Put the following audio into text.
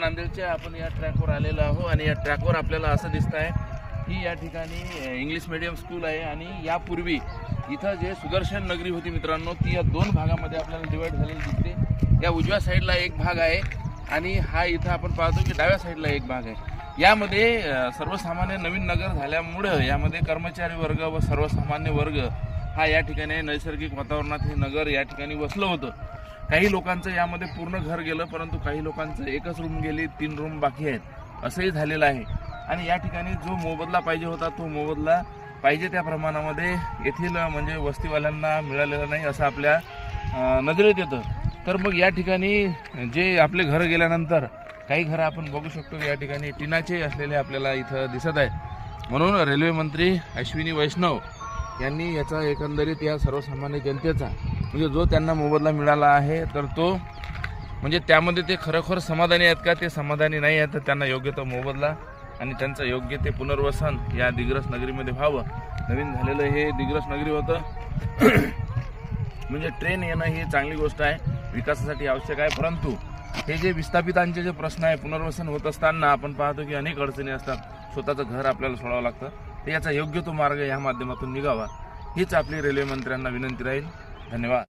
नांदेडच्या आपण या ट्रॅकवर आलेलो आहो आणि या ट्रॅकवर आपल्याला असं दिसत आहे की या ठिकाणी इंग्लिश मिडियम स्कूल आहे आणि यापूर्वी इथं जे सुदर्शन नगरी होती मित्रांनो ती या दोन भागामध्ये आपल्याला डिवाईड झालेली दिसते. या उजव्या साईडला एक भाग आहे आणि हा इथं आपण पाहतो की डाव्या साईडला एक भाग आहे. यामध्ये सर्वसामान्य नवीन नगर झाल्यामुळं यामध्ये कर्मचारी वर्ग व सर्वसामान्य वर्ग हा या ठिकाणी नैसर्गिक वातावरणात हे नगर या ठिकाणी वसलं होतं. काही लोकांचं यामध्ये पूर्ण घर गेलं परंतु काही लोकांचं एकच रूम गेली तीन रूम बाकी आहेत. असंही झालेलं आहे. आणि या ठिकाणी जो मोबदला पाहिजे होता तो मोबदला पाहिजे त्या प्रमाणामध्ये येथील म्हणजे वस्तीवाल्यांना मिळालेला नाही असं आपल्या नजरेत येतं. तर मग या ठिकाणी जे आपले घर गेल्यानंतर काही घरं आपण बघू शकतो या ठिकाणी टिनाचे असलेले आपल्याला इथं दिसत आहेत. म्हणून रेल्वे मंत्री अश्विनी वैष्णव यांनी याचा एकंदरीत या सर्वसामान्य जनतेचा म्हणजे जो त्यांना मोबदला मिळाला आहे तर तो म्हणजे त्यामध्ये ते खरोखर समाधानी आहेत का? ते समाधानी नाही आहेत तर त्यांना योग्य तो मोबदला आणि त्यांचं योग्य ते पुनर्वसन या दिग्रस नगरीमध्ये व्हावं. नवीन झालेलं हे दिग्रस नगरी होतं. म्हणजे ट्रेन येणं ही चांगली गोष्ट आहे विकासासाठी आवश्यक आहे परंतु हे जे विस्थापितांचे जे प्रश्न आहे पुनर्वसन होत असताना आपण पाहतो की अनेक अडचणी असतात. स्वतःचं घर आपल्याला सोडावं लागतं. तर याचा योग्य तो मार्ग या माध्यमातून निघावा हीच आपली रेल्वे मंत्र्यांना विनंती राहील. धन्यवाद.